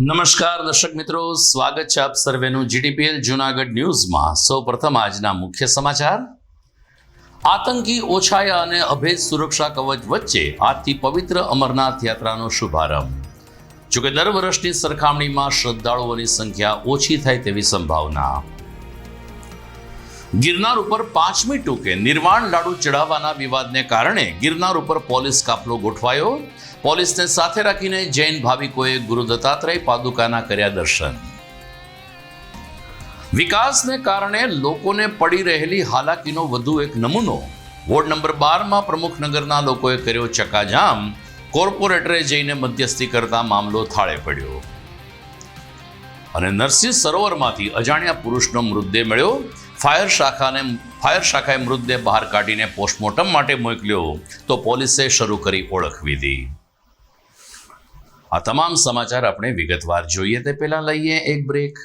નમસ્કાર દર્શક મિત્રો, સ્વાગત છે આપ સર્વેનું જીડીપીએલ જુનાગઢ ન્યૂઝમાં. સૌપ્રથમ આજના મુખ્ય સમાચાર. આતંકી ઓછાયા અને અભેદ સુરક્ષા કવચ વચ્ચે આજથી પવિત્ર અમરનાથ યાત્રાનો શુભારંભ. જોકે દર વર્ષની સરખામણીમાં શ્રદ્ધાળુઓની સંખ્યા ઓછી થાય તેવી સંભાવના. ગિરનાર ઉપર પાંચમી ટૂકે નિર્વાણ લાડુ ચડાવવાના વિવાદને કારણે ગિરનાર ઉપર પોલીસ કાફલો ગોઠવાયો. પોલીસને સાથે રાખીને જૈન ભાવિકોએ ગુરુ દત્તાત્રેય પાદુકાના કર્યા દર્શન. વિકાસને કારણે લોકોને પડી રહેલી હાલાકીનો વધુ એક નમૂનો. વોર્ડ નંબર બારમાં પ્રમુખનગરના લોકોએ કર્યો ચકાજામ કોર્પોરેટરે જઈને મધ્યસ્થી કરતા મામલો થાળે પડ્યો. અને નરસિંહ સરોવરમાંથી અજાણ્યા પુરુષનો મૃતદેહ મળ્યો. ફાયર શાખાને ફાયર શાખાએ મૃતદેહ બહાર કાઢીને પોસ્ટમોર્ટમ માટે મોકલ્યો તો પોલીસે શરૂ કરી ઓળખવી દી આ તમામ સમાચાર આપણે વિગતવાર જોઈએ તે પહેલાં લઈએ એક બ્રેક.